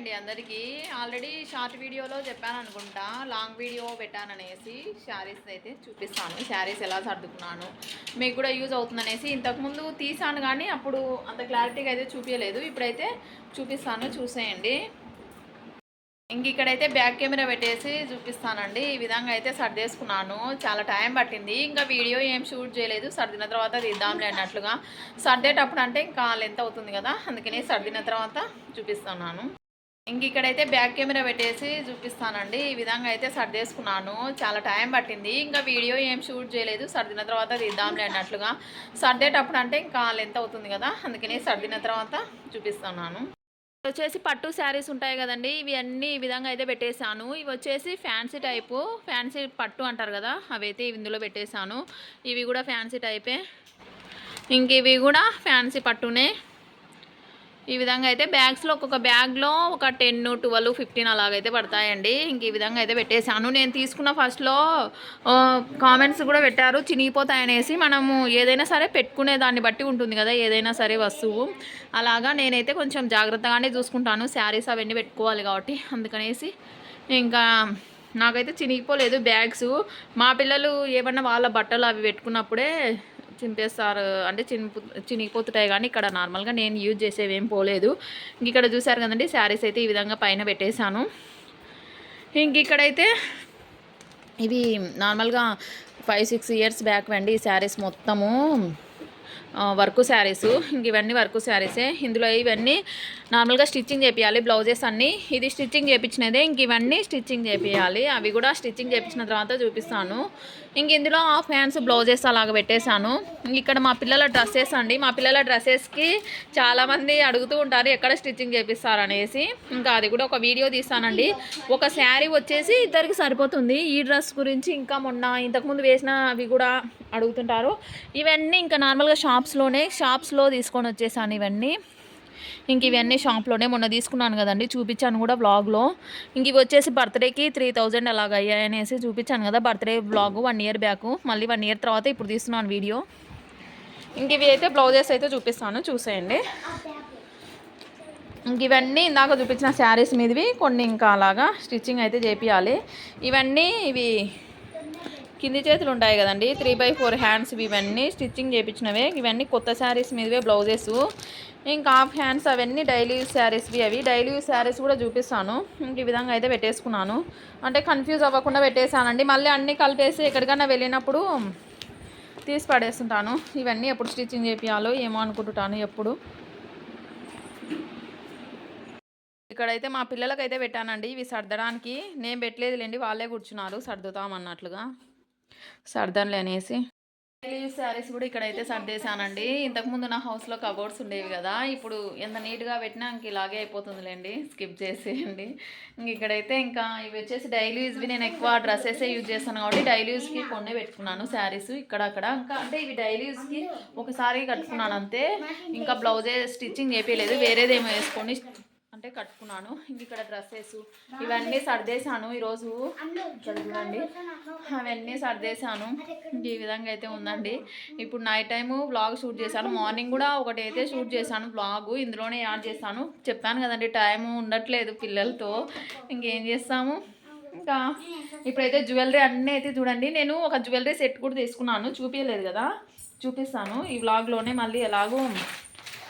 అండి అందరికీ. Already short వీడియోలో చెప్పాను అనుకుంటా లాంగ్ వీడియో పెట్టాననేసి శారీస్ అయితే చూపిస్తాను. శారీస్ ఎలా సర్దుకున్నాను మీకు కూడా యూజ్ అవుతుందనేసి ఇంతకుముందు తీసాను కానీ అప్పుడు అంత క్లారిటీగా అయితే చూపించలేదు ఇప్పుడైతే చూపిస్తాను చూసేయండి. ఇంక ఇక్కడైతే బ్యాక్ కెమెరా పెట్టేసి చూపిస్తానండి. ఈ విధంగా అయితే సర్దేసుకున్నాను. చాలా టైం పట్టింది. ఇంకా వీడియో ఏం షూట్ చేయలేదు. సర్దిన తర్వాత తీద్దాంలే అన్నట్లుగా. సర్దేటప్పుడు అంటే ఇంకా లెంత్ అవుతుంది కదా అందుకని సర్దిన తర్వాత చూపిస్తున్నాను. ఇంక ఇక్కడైతే బ్యాక్ కెమెరా పెట్టేసి చూపిస్తానండి. ఈ విధంగా అయితే సర్దేసుకున్నాను చాలా టైం పట్టింది. ఇంకా వీడియో ఏం షూట్ చేయలేదు. సర్దిన తర్వాత తీద్దాంలే అన్నట్లుగా. సర్దేటప్పుడు అంటే ఇంకా లెంత్ అవుతుంది కదా. అందుకని సర్దిన తర్వాత చూపిస్తున్నాను. వచ్చేసి పట్టు శారీస్ ఉంటాయి కదండి. ఇవి అన్నీ ఈ విధంగా అయితే పెట్టేశాను. ఇవి వచ్చేసి ఫ్యాన్సీ టైపు. ఫ్యాన్సీ పట్టు అంటారు కదా. అవైతే ఇందులో పెట్టేశాను. ఇవి కూడా ఫ్యాన్సీ టైపే. ఇంక ఇవి కూడా ఫ్యాన్సీ పట్టునే ఈ విధంగా అయితే బ్యాగ్స్లో ఒక్కొక్క బ్యాగ్లో ఒక టెన్ ట్వెల్వ్ ఫిఫ్టీన్ అలాగైతే పడతాయండి. ఇంక ఈ విధంగా అయితే పెట్టేశాను. నేను తీసుకున్న ఫస్ట్లో కామెంట్స్ కూడా పెట్టారు. చినిగిపోతాయనేసి మనము ఏదైనా సరే పెట్టుకునే దాన్ని బట్టి ఉంటుంది కదా ఏదైనా సరే వస్తువు. అలాగా నేనైతే కొంచెం జాగ్రత్తగానే చూసుకుంటాను. శారీస్ అవన్నీ పెట్టుకోవాలి కాబట్టి. అందుకనేసి ఇంకా నాకైతే చినిగిపోలేదు బ్యాగ్స్ మా పిల్లలు ఏమన్నా వాళ్ళ బట్టలు అవి పెట్టుకున్నప్పుడే చింపేస్తారు. అంటే చిని చినిగిపోతుంటాయి కానీ ఇక్కడ నార్మల్గా నేను యూజ్ చేసేవి ఏం పోలేదు. ఇంక ఇక్కడ చూసారు కదండి శారీస్ అయితే ఈ విధంగా పైన పెట్టేశాను. ఇంక ఇక్కడైతే ఇవి నార్మల్గా ఫైవ్ సిక్స్ ఇయర్స్ బ్యాక్ అండి ఈ శారీస్ మొత్తము. వర్క్ శారీస్. ఇంక ఇవన్నీ వర్క్ శారీసే. ఇందులో ఇవన్నీ నార్మల్గా స్టిచ్చింగ్ చేపియాలి బ్లౌజెస్ అన్నీ. ఇది స్టిచ్చింగ్ చేయించినదే ఇంక ఇవన్నీ స్టిచ్చింగ్ చేపియాలి. అవి కూడా స్టిచ్చింగ్ చేయించిన తర్వాత చూపిస్తాను. ఇంక ఇందులో హాఫ్ హ్యాండ్స్ బ్లౌజెస్ అలాగ పెట్టేశాను. ఇక్కడ మా పిల్లల డ్రెస్సెస్ అండి. మా పిల్లల డ్రెస్సెస్కి చాలామంది అడుగుతూ ఉంటారు ఎక్కడ స్టిచ్చింగ్ చేపిస్తారు అనేసి ఇంకా అది కూడా ఒక వీడియో తీస్తానండి ఒక శారీ వచ్చేసి ఇద్దరికి సరిపోతుంది. ఈ డ్రెస్ గురించి ఇంకా మొన్న ఇంతకుముందు వేసిన అవి కూడా అడుగుతుంటారు. ఇవన్నీ ఇంకా నార్మల్గా షాప్స్లోనే షాప్స్లో తీసుకొని వచ్చేసాను ఇవన్నీ. ఇంక ఇవన్నీ షాప్లోనే మొన్న తీసుకున్నాను కదండి చూపించాను కూడా బ్లాగ్లో ఇంక ఇవి వచ్చేసి బర్త్డేకి త్రీ థౌజండ్ అలాగ అయ్యాయనేసి చూపించాను కదా birthday blog one year back. మళ్ళీ వన్ ఇయర్ తర్వాత ఇప్పుడు తీస్తున్నాను వీడియో. ఇంక ఇవి అయితే బ్లౌజెస్ అయితే చూపిస్తాను చూసేయండి. ఇంక ఇవన్నీ ఇందాక చూపించిన శారీస్ మీదవి కొన్ని ఇంకా అలాగా స్టిచ్చింగ్ అయితే చేపియాలి. ఇవన్నీ ఇవి కింది చేతులు ఉంటాయి కదండి. త్రీ బై ఫోర్ హ్యాండ్స్ ఇవన్నీ స్టిచ్చింగ్ చేయించినవే ఇవన్నీ కొత్త శారీస్ మీదవే బ్లౌజెస్ ఇంకా హాఫ్ హ్యాండ్స్ అవన్నీ డైలీ యూస్ శారీస్వి అవి. డైలీ యూస్ శారీస్ కూడా చూపిస్తాను. ఇంక ఈ విధంగా అయితే పెట్టేసుకున్నాను. అంటే కన్ఫ్యూజ్ అవ్వకుండా పెట్టేశానండి. మళ్ళీ అన్నీ కలిపేసి ఎక్కడికైనా వెళ్ళినప్పుడు తీసి పడేస్తుంటాను. ఇవన్నీ ఎప్పుడు స్టిచ్చింగ్ చేపియాలో ఏమో అనుకుంటుంటాను ఎప్పుడు. ఇక్కడైతే మా పిల్లలకైతే పెట్టానండి. ఇవి సర్దడానికి. నేను పెట్టలేదులేండి. వాళ్ళే కూర్చున్నారు. సర్దుతాం అన్నట్లుగా. సర్దన్లే అనేసి డైలీ శారీస్ కూడా ఇక్కడైతే సర్దేశానండి. ఇంతకుముందు నా హౌస్లో కబోర్డ్స్ ఉండేవి కదా ఇప్పుడు ఎంత నీట్గా పెట్టినా ఇంక ఇలాగే అయిపోతుందిలేండి. స్కిప్ చేసేయండి. ఇంక ఇక్కడైతే ఇంకా ఇవి వచ్చేసి డైలీ యూజ్వి నేను ఎక్కువ డ్రెస్సెసే యూజ్ చేస్తాను కాబట్టి డైలీ యూజ్కి కొన్ని పెట్టుకున్నాను శారీస్ ఇక్కడ అక్కడ. ఇంకా అంటే ఇవి డైలీ యూస్కి ఒకసారి కట్టుకున్నాను అంతే. ఇంకా బ్లౌజే స్టిచ్చింగ్ చేయలేదు వేరేదేమో వేసుకొని అంటే కట్టుకున్నాను. ఇంక ఇక్కడ డ్రెస్సెస్ ఇవన్నీ సర్దేశాను ఈరోజు. ఇక్కడ చూడండి. అవన్నీ సర్దేశాను. ఇంక ఈ విధంగా అయితే ఉందండి. ఇప్పుడు నైట్ టైము బ్లాగ్ షూట్ చేశాను. మార్నింగ్ కూడా ఒకటి అయితే షూట్ చేశాను బ్లాగ్ ఇందులోనే యాడ్ చేశాను. చెప్పాను కదండి టైం ఉండట్లేదు పిల్లలతో. ఇంకేం చేస్తాము? ఇంకా ఇప్పుడైతే జ్యువెలరీ అన్నీ అయితే చూడండి. నేను ఒక జ్యువెలరీ సెట్ కూడా తీసుకున్నాను. చూపించలేదు కదా? చూపిస్తాను. ఈ వ్లాగ్లోనే మళ్ళీ ఎలాగో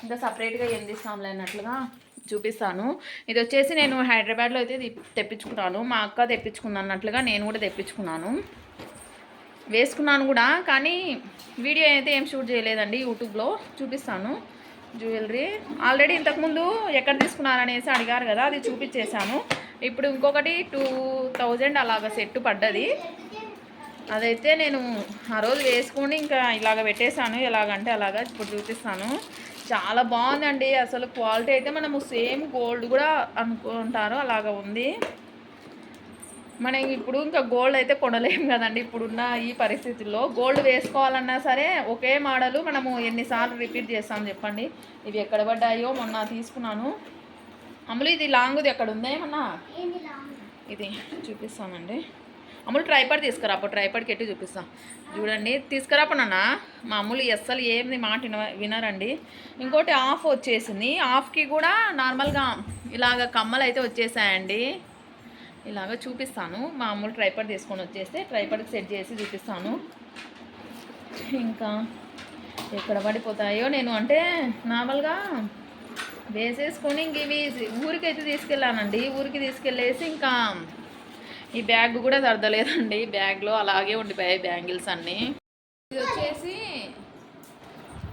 ఇంకా సపరేట్గా ఏం తీస్తాంలే అన్నట్లుగా. చూపిస్తాను. ఇది వచ్చేసి నేను హైదరాబాద్లో అయితే ఇది తెప్పించుకున్నాను. మా అక్క తెప్పించుకుంది అన్నట్లుగా నేను కూడా తెప్పించుకున్నాను. వేసుకున్నాను కూడా కానీ వీడియో అయితే ఏం షూట్ చేయలేదండి యూట్యూబ్లో. చూపిస్తాను జ్యువెలరీ. ఆల్రెడీ ఇంతకుముందు ఎక్కడ తీసుకున్నారనేసి అడిగారు కదా అది చూపించేశాను. ఇప్పుడు ఇంకొకటి టూ థౌజండ్ అలాగ సెట్ పడ్డది. అదైతే నేను ఆ రోజు వేసుకొని ఇంకా ఇలాగ పెట్టేశాను. ఎలాగంటే అలాగా ఇప్పుడు చూపిస్తాను. చాలా బాగుందండి. అసలు క్వాలిటీ అయితే మనము సేమ్ గోల్డ్ కూడా అనుకుంటారు అలాగ ఉంది. మనం ఇప్పుడు ఇంకా గోల్డ్ అయితే కొనలేము కదండి. ఇప్పుడున్న ఈ పరిస్థితుల్లో గోల్డ్ వేసుకోవాలన్నా సరే ఒకే మోడలు మనము ఎన్నిసార్లు రిపీట్ చేస్తాం చెప్పండి. ఇవి ఎక్కడ పడ్డాయో మొన్న తీసుకున్నాను. అమలు ఇది లాంగ్ది ఎక్కడ ఉందా? ఏమన్నా? ఇది చూపిస్తానండి అమ్ములు ట్రైపాడ్ తీసుకురా అప్పుడు ట్రైపాడ్కి ఎట్టి చూపిస్తాం. చూడండి తీసుకురాపనన్నా మా అమ్ములు అస్సలు ఏమి మాట విన- వినరండి. ఇంకోటి ఆఫ్ వచ్చేసింది. ఆఫ్కి కూడా నార్మల్గా ఇలాగ కమ్మలు అయితే వచ్చేసాయండి. ఇలాగ చూపిస్తాను. మా అమ్ములు ట్రైపాడ్ తీసుకొని వచ్చేస్తే ట్రైపాడ్కి సెట్ చేసి చూపిస్తాను. ఇంకా ఎక్కడ పడిపోతాయో నేను అంటే నార్మల్గా వేసేసుకొని ఇంక ఇవి ఊరికైతే తీసుకెళ్ళానండి. ఊరికి తీసుకెళ్ళేసి ఇంకా ఈ బ్యాగ్ కూడా సర్దలేదండి. బ్యాగ్లో అలాగే ఉండిపోయాయి బ్యాంగిల్స్ అన్నీ. ఇది వచ్చేసి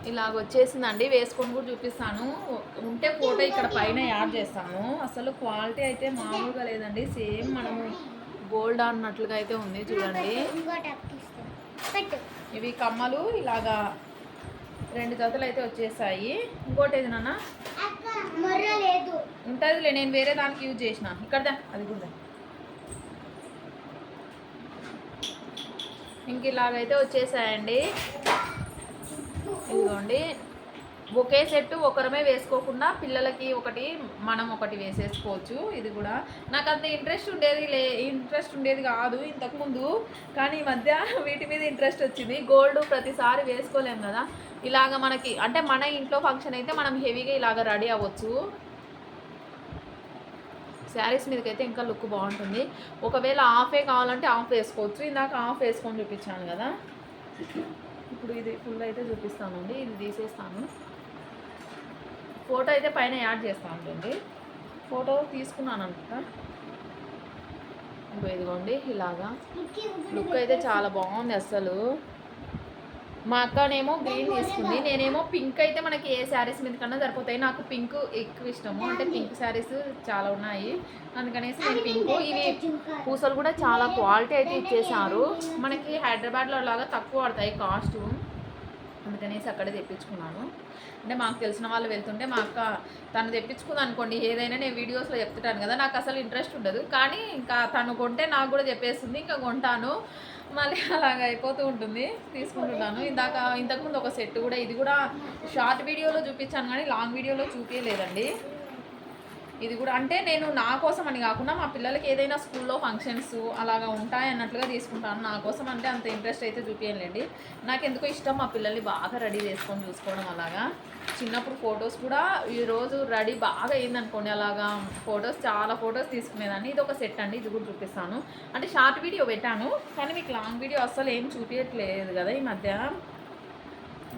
ఇలాగ వచ్చేసిందండి. వేసుకొని కూడా చూపిస్తాను. ఉంటే ఫోటో ఇక్కడ పైన యాడ్ చేస్తాను. అసలు క్వాలిటీ అయితే మామూలుగా లేదండి. సేమ్ మనము గోల్డ్ అన్నట్లుగా అయితే ఉంది చూడండి. ఇవి కమ్మలు ఇలాగా రెండు జతలు అయితే వచ్చేసాయి. ఇంకోటి ఏది నాన్న? ఉంటుందిలే నేను వేరే దానికి యూజ్ చేసిన. ఇక్కడదా? అది కూడా. ఇంక ఇలాగైతే వచ్చేసాయండి. ఇదిగోండి. ఒకే సెట్ ఒకరమే వేసుకోకుండా పిల్లలకి ఒకటి మనం ఒకటి వేసేసుకోవచ్చు. ఇది కూడా నాకు అంత ఇంట్రెస్ట్ ఉండేది లే ఇంట్రెస్ట్ ఉండేది కాదు ఇంతకుముందు కానీ ఈ మధ్య వీటి మీద ఇంట్రెస్ట్ వచ్చింది. గోల్డ్ ప్రతిసారి వేసుకోలేం కదా. ఇలాగ మనకి అంటే మన ఇంట్లో ఫంక్షన్ అయితే మనం హెవీగా ఇలాగ రెడీ అవ్వచ్చు. శారీస్ మీదకి అయితే ఇంకా లుక్ బాగుంటుంది. ఒకవేళ ఆఫే కావాలంటే ఆఫ్ వేసుకోవచ్చు. ఇందాక ఆఫ్ వేసుకొని చూపించాను కదా. ఇప్పుడు ఇది ఫుల్ అయితే చూపిస్తానండి. ఇది తీసేస్తాను. ఫోటో అయితే పైన యాడ్ చేస్తాను అండి ఫోటో తీసుకున్నాను అనుకుంటా. ఇంకో ఇదిగోండి ఇలాగా. లుక్ అయితే చాలా బాగుంది అసలు మా అక్కనేమో గ్రీన్ తీసుకుంది. నేనేమో పింక్ అయితే మనకి ఏ శారీస్ మీద కన్నా సరిపోతాయి. నాకు పింక్ ఎక్కువ ఇష్టము. అంటే పింక్ శారీస్ చాలా ఉన్నాయి. అందుకనేసి నేను పింక్ ఇవి పూసలు కూడా చాలా క్వాలిటీ అయితే ఇచ్చేసారు మనకి హైదరాబాద్లో లాగా తక్కువ పడతాయి కాస్ట్ అందుకనేసి అక్కడే తెప్పించుకున్నాను. అంటే మాకు తెలిసిన వాళ్ళు వెళ్తుంటే మా అక్క తను తెప్పించుకుంది అనుకోండి ఏదైనా నేను వీడియోస్లో చెప్తుంటాను కదా నాకు అసలు ఇంట్రెస్ట్ ఉండదు. కానీ ఇంకా తను కొంటే నాకు కూడా చెప్పేస్తుంది ఇంకా కొంటాను. మళ్ళీ అలాగ అయిపోతూ ఉంటుంది తీసుకుంటున్నాను. ఇందాక ఇంతకుముందు ఒక సెట్ కూడా ఇది కూడా షార్ట్ వీడియోలో చూపించాను కానీ లాంగ్ వీడియోలో చూపించలేదండి ఇది కూడా అంటే నేను నా కోసం అని కాకుండా మా పిల్లలకి ఏదైనా స్కూల్లో ఫంక్షన్స్ అలాగా ఉంటాయి అన్నట్లుగా తీసుకుంటాను. నా కోసం అంటే అంత ఇంట్రెస్ట్ అయితే చూపించలేండి నాకు ఎందుకో ఇష్టం మా పిల్లల్ని బాగా రెడీ చేసుకొని చూసుకోవడం అలాగా. చిన్నప్పుడు ఫొటోస్ కూడా ఈరోజు రెడీ బాగా అయిందనుకోండి అలాగా. ఫొటోస్ చాలా ఫొటోస్ తీసుకునేదాన్ని. ఇది ఒక సెట్ అండి. ఇది కూడా చూపిస్తాను. అంటే షార్ట్ వీడియో పెట్టాను. కానీ మీకు లాంగ్ వీడియో అస్సలు ఏం చూపించట్లేదు కదా ఈ మధ్య.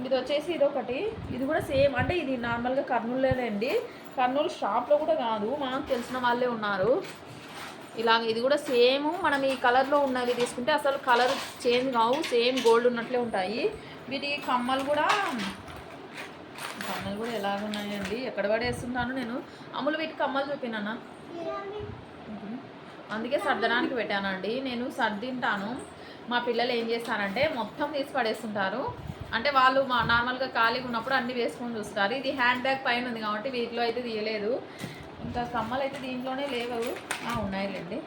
ఇది వచ్చేసి ఇది ఒకటి ఇది కూడా సేమ్. అంటే ఇది నార్మల్గా కర్నూలులోనే అండి. కర్నూలు షాప్లో కూడా కాదు. మాకు తెలిసిన వాళ్ళే ఉన్నారు. ఇలాగ ఇది కూడా సేమ్. మనం ఈ కలర్లో ఉన్నవి తీసుకుంటే అసలు కలర్ చేంజ్ కావు. సేమ్ గోల్డ్ ఉన్నట్లే ఉంటాయి. వీటి కమ్మలు కూడా కమ్మలు కూడా ఎలాగ ఉన్నాయండి? ఎక్కడ పడేస్తున్నాను నేను అమ్ములు వీటి కమ్మలు చూపినానా అందుకే సర్దడానికి పెట్టానండి. నేను సర్దింటాను. మా పిల్లలు ఏం చేస్తారంటే మొత్తం తీసి పడేస్తుంటారు. అంటే వాళ్ళు మా నార్మల్గా ఖాళీగా ఉన్నప్పుడు అన్నీ వేసుకొని చూస్తారు. ఇది హ్యాండ్ బ్యాగ్ పైన ఉంది కాబట్టి వీటిలో అయితే తీయలేదు. ఇంకా కమ్మలు అయితే దీంట్లోనే లేవు. ఉన్నాయిలేండి.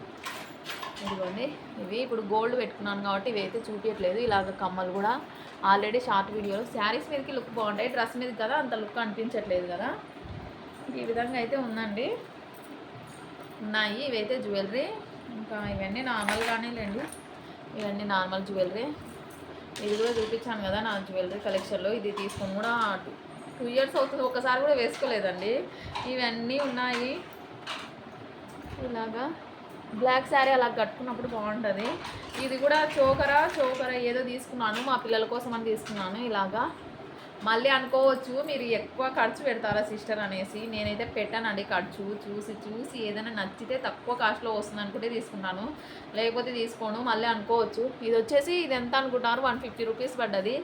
ఇదిగోండి. ఇవి ఇప్పుడు గోల్డ్ పెట్టుకున్నాను కాబట్టి ఇవి అయితే చూపించట్లేదు ఇలాగ కమ్మలు కూడా ఆల్రెడీ షార్ట్ వీడియోలో శారీస్ మీదకి లుక్ బాగుంటాయి. డ్రెస్ మీద కదా అంత లుక్ అనిపించట్లేదు కదా. ఈ విధంగా అయితే ఉందండి. ఉన్నాయి. ఇవైతే జ్యువెలరీ ఇంకా ఇవన్నీ నార్మల్గానే లేండి ఇవన్నీ నార్మల్ జ్యువెలరీ ఇది కూడా చూపించాను కదా నా జ్యువెలరీ కలెక్షన్లో ఇది తీసుకొని కూడా టూ టూ ఇయర్స్ అవుతుంది. ఒకసారి కూడా వేసుకోలేదండి. ఇవన్నీ ఉన్నాయి. ఇలాగా బ్లాక్ శారీ అలా కట్టుకున్నప్పుడు బాగుంటుంది. ఇది కూడా చోకరా చోకరా ఏదో తీసుకున్నాను. మా పిల్లల కోసం అని తీసుకున్నాను ఇలాగా. మళ్ళీ అనుకోవచ్చు మీరు ఎక్కువ ఖర్చు పెడతారా సిస్టర్ అనేసి. నేనైతే పెట్టానండి ఖర్చు చూసి చూసి ఏదైనా నచ్చితే తక్కువ కాస్ట్లో వస్తుంది అనుకుంటే తీసుకుంటాను లేకపోతే తీసుకోను మళ్ళీ అనుకోవచ్చు. ఇది వచ్చేసి ఇది ఎంత అనుకుంటున్నారు? వన్ ఫిఫ్టీ రూపీస్ పడ్డది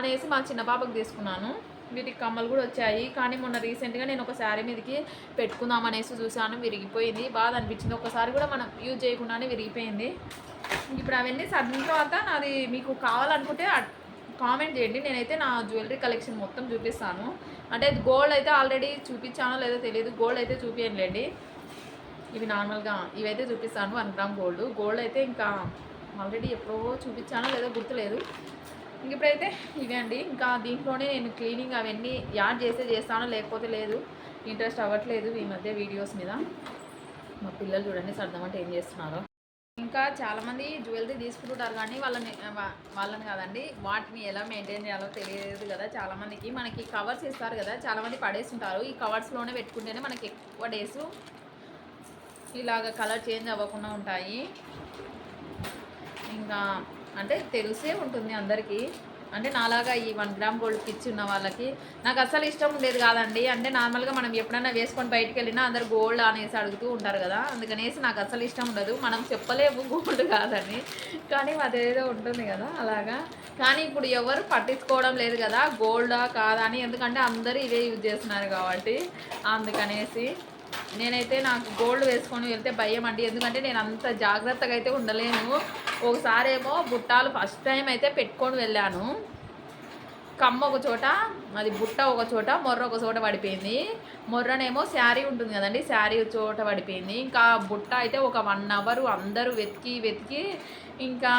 అనేసి మా చిన్న పాపకు తీసుకున్నాను. వీటికి కమ్మలు కూడా వచ్చాయి. కానీ మొన్న రీసెంట్గా నేను ఒక శారీ మీదకి పెట్టుకుందాం అనేసి చూశాను విరిగిపోయింది. బాధ అనిపించింది. ఒకసారి కూడా మనం యూజ్ చేయకుండానే విరిగిపోయింది. ఇప్పుడు అవన్నీ సర్దిన తర్వాత నాది మీకు కావాలనుకుంటే కామెంట్ చేయండి. నేనైతే నా జ్యువెలరీ కలెక్షన్ మొత్తం చూపిస్తాను. అంటే గోల్డ్ అయితే ఆల్రెడీ చూపించానో లేదో తెలియదు. గోల్డ్ అయితే చూపించండి ఇవి నార్మల్గా ఇవైతే చూపిస్తాను. వన్ గ్రామ్ గోల్డ్ గోల్డ్ అయితే ఇంకా ఆల్రెడీ ఎప్పుడో చూపించానో లేదో గుర్తులేదు. ఇంక ఇప్పుడైతే ఇవే అండి. ఇంకా దీంట్లోనే నేను క్లీనింగ్ అవన్నీ యాడ్ చేస్తే చేస్తానో లేకపోతే లేదు ఇంట్రెస్ట్ అవ్వట్లేదు ఈ మధ్య వీడియోస్ మీద. మా పిల్లలు చూడండి సర్దమంటే ఏం చేస్తున్నారో. ఇంకా చాలామంది జ్యువెలరీ తీసుకుంటుంటారు కానీ వాళ్ళని వాళ్ళని కాదండి వాటిని ఎలా మెయింటైన్ చేయాలో తెలియదు కదా చాలామందికి. మనకి కవర్స్ ఇస్తారు కదా చాలామంది పడేస్తుంటారు. ఈ కవర్స్లోనే పెట్టుకుంటేనే మనకి ఎక్కువ డేస్ ఇలాగ కలర్ చేంజ్ అవ్వకుండా ఉంటాయి. ఇంకా అంటే తెలిసే ఉంటుంది అందరికీ. అంటే నాలాగా ఈ వన్ గ్రామ్ గోల్డ్ పిచ్చి ఉన్న వాళ్ళకి నాకు అసలు ఇష్టం ఉండేది కాదండి. అంటే నార్మల్గా మనం ఎప్పుడైనా వేసుకొని బయటికి వెళ్ళినా అందరు గోల్డ్ అనేసి అడుగుతూ ఉంటారు కదా. అందుకనేసి నాకు అసలు ఇష్టం ఉండదు. మనం చెప్పలేము గోల్డ్ కాదని. కానీ అదేదో ఉంటుంది కదా అలాగా. కానీ ఇప్పుడు ఎవరు పట్టించుకోవడం లేదు కదా గోల్డా కాదా అని. ఎందుకంటే అందరూ ఇవే యూజ్ చేస్తున్నారు కాబట్టి. అందుకనేసి నేనైతే నాకు గోల్డ్ వేసుకొని వెళ్తే భయం అండి. ఎందుకంటే నేను అంత జాగ్రత్తగా అయితే ఉండలేను. ఒకసారి ఏమో బుట్టాలు ఫస్ట్ టైం అయితే పెట్టుకొని వెళ్ళాను. కమ్మ ఒక చోట అది బుట్ట ఒక చోట మొర్ర ఒక చోట పడిపోయింది. మొర్రనేమో శారీ ఉంటుంది కదండి శారీ చోట పడిపోయింది. ఇంకా బుట్ట అయితే ఒక వన్ అవర్ అందరూ వెతికి వెతికి ఇంకా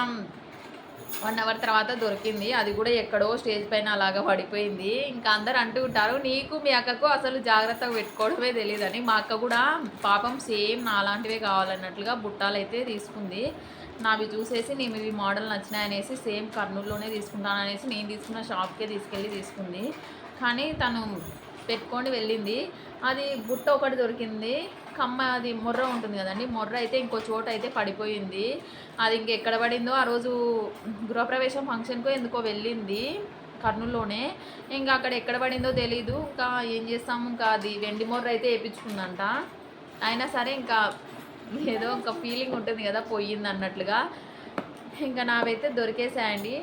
వన్ అవర్ తర్వాత దొరికింది. అది కూడా ఎక్కడో స్టేజ్ పైన అలాగా పడిపోయింది. ఇంకా అందరు అంటూ ఉంటారు నీకు మీ అక్కకు అసలు జాగ్రత్తగా పెట్టుకోవడమే తెలియదని మా అక్క కూడా పాపం సేమ్ నాలాంటివే కావాలన్నట్లుగా బుట్టాలు అయితే తీసుకుంది. నావి చూసేసి నేను ఇవి మోడల్ నచ్చినాయనేసి సేమ్ కర్నూలులోనే తీసుకుంటాను అనేసి నేను తీసుకున్న షాప్కే తీసుకెళ్ళి తీసుకుంది. కానీ తను పెట్టుకొని వెళ్ళింది. అది బుట్ట ఒకటి దొరికింది. కమ్మ అది మొర్ర ఉంటుంది కదండి. మొర్ర అయితే ఇంకో చోట అయితే పడిపోయింది. అది ఇంకెక్కడ పడిందో ఆ రోజు గృహప్రవేశం ఫంక్షన్కో ఎందుకో వెళ్ళింది కర్నూలులోనే. ఇంకా అక్కడ ఎక్కడ పడిందో తెలీదు. ఇంకా ఏం చేస్తాము? ఇంకా అది వెండి మొర్ర అయితే వేయించుకుందంట. అయినా సరే ఇంకా ఏదో ఒక ఫీలింగ్ ఉంటుంది కదా పోయింది అన్నట్లుగా ఇంకా నావైతే దొరికేసాయండి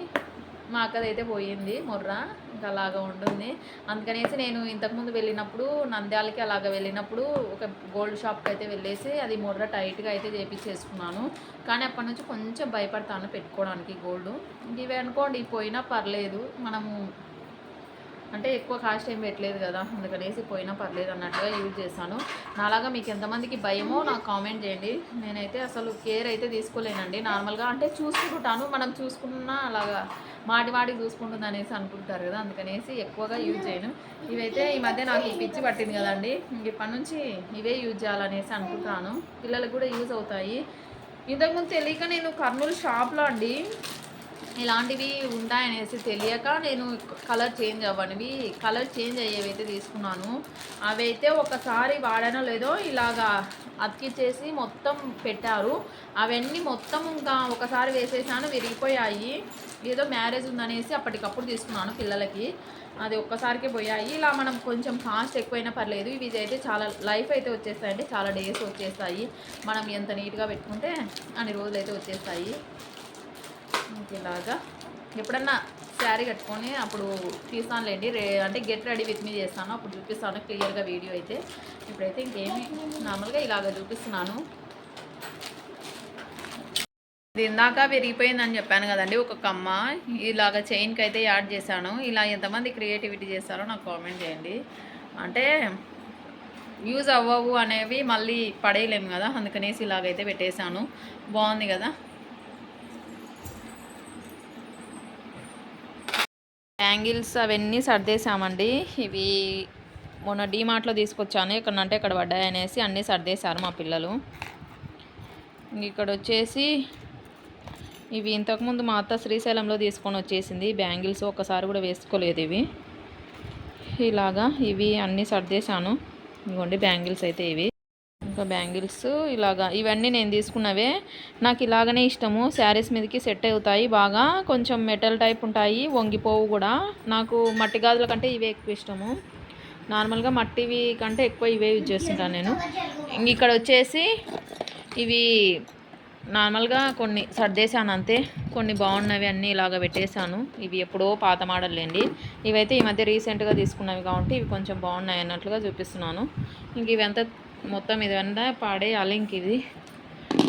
మా అక్కదైతే పోయింది ముర్ర ఇంకా అలాగా ఉంటుంది. అందుకనేసి నేను ఇంతకుముందు వెళ్ళినప్పుడు నంద్యాలకి అలాగ వెళ్ళినప్పుడు ఒక గోల్డ్ షాప్కి అయితే వెళ్ళేసి అది ముర్ర టైట్గా అయితే చేపించేసుకున్నాను. కానీ అప్పటి నుంచి కొంచెం భయపడతాను పెట్టుకోవడానికి గోల్డ్. ఇవి అనుకోండి పోయినా పర్లేదు. మనము అంటే ఎక్కువ కాస్ట్ ఏం పెట్టలేదు కదా అందుకనేసి పోయినా పర్లేదు అన్నట్టుగా యూజ్ చేశాను. నాలాగా మీకు ఎంతమందికి భయమో నాకు కామెంట్ చేయండి. నేనైతే అసలు కేర్ అయితే తీసుకోలేనండి. నార్మల్గా అంటే చూసుకుంటాను మనం చూసుకున్నా అలాగా మాటి మాటికి చూసుకుంటుంది అనేసి అనుకుంటారు కదా అందుకనేసి ఎక్కువగా యూజ్ చేయను. ఇవైతే ఈ మధ్య నాకు పిచ్చి పట్టింది కదండి ఇప్పటి నుంచి ఇవే యూజ్ చేయాలనేసి అనుకుంటాను. పిల్లలకు కూడా యూజ్ అవుతాయి. ఇంతకుముందు తెలియక నేను కర్నూలు షాప్లో అండి ఇలాంటివి ఉంటాయనేసి తెలియక నేను కలర్ చేంజ్ అవ్వనివి. కలర్ చేంజ్ అయ్యేవైతే తీసుకున్నాను. అవి అయితే ఒకసారి వాడానో లేదో ఇలాగా అతికిచ్చేసి మొత్తం పెట్టారు. అవన్నీ మొత్తం ఇంకా ఒకసారి వేసేసాను విరిగిపోయాయి. ఏదో మ్యారేజ్ ఉందనేసి అప్పటికప్పుడు తీసుకున్నాను పిల్లలకి. అది ఒక్కసారికి పోయాయి. ఇలా మనం కొంచెం కాస్ట్ ఎక్కువైనా పర్లేదు. ఇవి అయితే చాలా లైఫ్ అయితే వచ్చేస్తాయండి. చాలా డేస్ వచ్చేస్తాయి. మనం ఎంత నీట్గా పెట్టుకుంటే అన్ని రోజులు అయితే వచ్చేస్తాయి. ఇలాగా. ఎప్పుడన్నా శారీ కట్టుకొని అప్పుడు తీస్తానులేండి. రే అంటే గెట్ రెడీ విత్ మీ చేస్తాను. అప్పుడు చూపిస్తాను. క్లియర్గా వీడియో అయితే. ఇప్పుడైతే ఇంకేమి నార్మల్గా ఇలాగ చూపిస్తున్నాను. ఇది ఇందాక విరిగిపోయిందని చెప్పాను కదండి. ఒక కమ్మ. ఇలాగ చైన్కి అయితే యాడ్ చేశాను. ఇలా ఎంతమంది క్రియేటివిటీ చేస్తారో నాకు కామెంట్ చేయండి. అంటే యూజ్ అవ్వవు అనేవి మళ్ళీ పడేయలేము కదా. అందుకనేసి ఇలాగైతే పెట్టేశాను. బాగుంది కదా? యాంగిల్స్ అవన్నీ సర్దేశామండి. ఇవి మొన్న డీమార్ట్లో తీసుకొచ్చాను. ఎక్కడంటే ఇక్కడ పడ్డాయి అనేసి అన్నీ సర్దేశారు మా పిల్లలు. ఇంక ఇక్కడ వచ్చేసి ఇవి ఇంతకుముందు మా అత్త శ్రీశైలంలో తీసుకొని వచ్చేసింది. బ్యాంగిల్స్ ఒకసారి కూడా వేసుకోలేదు ఇవి. ఇలాగా ఇవి అన్నీ సర్దేశాను. ఇవ్వండి బ్యాంగిల్స్ అయితే ఇవి. ఇంకా బ్యాంగిల్స్ ఇలాగా ఇవన్నీ నేను తీసుకున్నవే. నాకు ఇలాగనే ఇష్టము. శారీస్ మీదకి సెట్ అవుతాయి బాగా. కొంచెం మెటల్ టైప్ ఉంటాయి వంగిపోవు కూడా. నాకు మట్టి గాజుల కంటే ఇవే ఎక్కువ ఇష్టము. నార్మల్గా మట్టివి కంటే ఎక్కువ ఇవే యూజ్ చేస్తుంటాను నేను. ఇక్కడ వచ్చేసి ఇవి నార్మల్గా కొన్ని సర్దేశాను అంతే. కొన్ని బాగున్నవి అన్నీ ఇలాగ పెట్టేశాను. ఇవి ఎప్పుడో పాత మోడల్లేండి. ఇవైతే ఈ మధ్య రీసెంట్గా తీసుకున్నవి కాబట్టి ఇవి కొంచెం బాగున్నాయి అన్నట్లుగా చూపిస్తున్నాను. ఇంక ఇవంతా మొత్తం ఇదంతా పాడేయాలి ఇంక ఇది.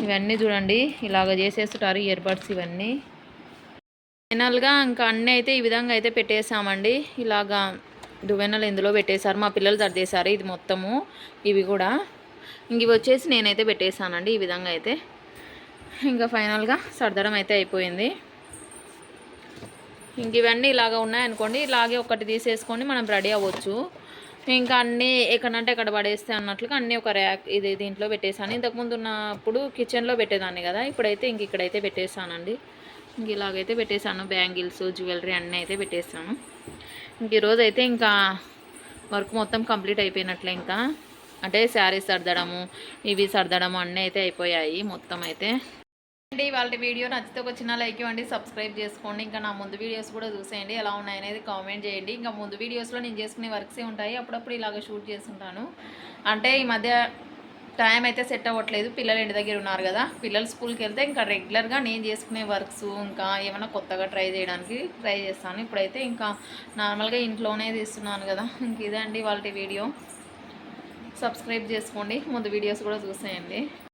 ఇవన్నీ చూడండి ఇలాగ చేసేస్తుంటారు ఇయర్బడ్స్ ఇవన్నీ. ఫైనల్గా ఇంకా అన్నీ అయితే ఈ విధంగా అయితే పెట్టేసామండి ఇలాగా దువ్వెనలు ఇందులో పెట్టేశారు మా పిల్లలు సర్దేశారు ఇది మొత్తము ఇవి కూడా. ఇంక ఇవి వచ్చేసి నేనైతే పెట్టేశానండి ఈ విధంగా అయితే. ఇంకా ఫైనల్గా సర్దడం అయితే అయిపోయింది. ఇంక ఇవన్నీ ఇలాగ ఉన్నాయనుకోండి ఇలాగే ఒకటి తీసేసుకొని మనం రెడీ అవ్వచ్చు. ఇంకా అన్నీ ఎక్కడంటే ఎక్కడ పడేస్తే అన్నట్లుగా అన్నీ ఒక ర్యాక్ ఇది దీంట్లో పెట్టేశాను. ఇంతకుముందు ఉన్నప్పుడు కిచెన్లో పెట్టేదాన్ని కదా ఇప్పుడైతే ఇంక ఇక్కడైతే పెట్టేశానండి. ఇంక ఇలాగైతే పెట్టేశాను. బ్యాంగిల్స్ జ్యువెలరీ అన్నీ అయితే పెట్టేశాను. ఇంక ఈరోజు అయితే ఇంకా వర్క్ మొత్తం కంప్లీట్ అయిపోయినట్లే ఇంకా. అంటే శారీస్ సర్దడము ఇవి సర్దడము అన్నీ అయితే అయిపోయాయి మొత్తం అయితే. అండి వాళ్ళ వీడియో నచ్చితే ఒక చిన్న లైక్ ఇవ్వండి సబ్స్క్రైబ్ చేసుకోండి. ఇంకా నా ముందు వీడియోస్ కూడా చూసేయండి ఎలా ఉన్నాయనేది కామెంట్ చేయండి. ఇంకా ముందు వీడియోస్లో నేను చేసుకునే వర్క్సే ఉంటాయి అప్పుడప్పుడు ఇలాగ షూట్ చేస్తుంటాను. అంటే ఈ మధ్య టైం అయితే సెట్ అవ్వట్లేదు పిల్లలు ఇంటి దగ్గర ఉన్నారు కదా. పిల్లలు స్కూల్కి వెళ్తే ఇంకా రెగ్యులర్గా నేను చేసుకునే వర్క్స్ ఇంకా ఏమైనా కొత్తగా ట్రై చేయడానికి ట్రై చేస్తాను. ఇప్పుడైతే ఇంకా నార్మల్గా ఇంట్లోనే తీస్తున్నాను కదా. ఇంక ఇదే అండి వాళ్ళ వీడియో. సబ్స్క్రైబ్ చేసుకోండి ముందు వీడియోస్ కూడా చూసేయండి.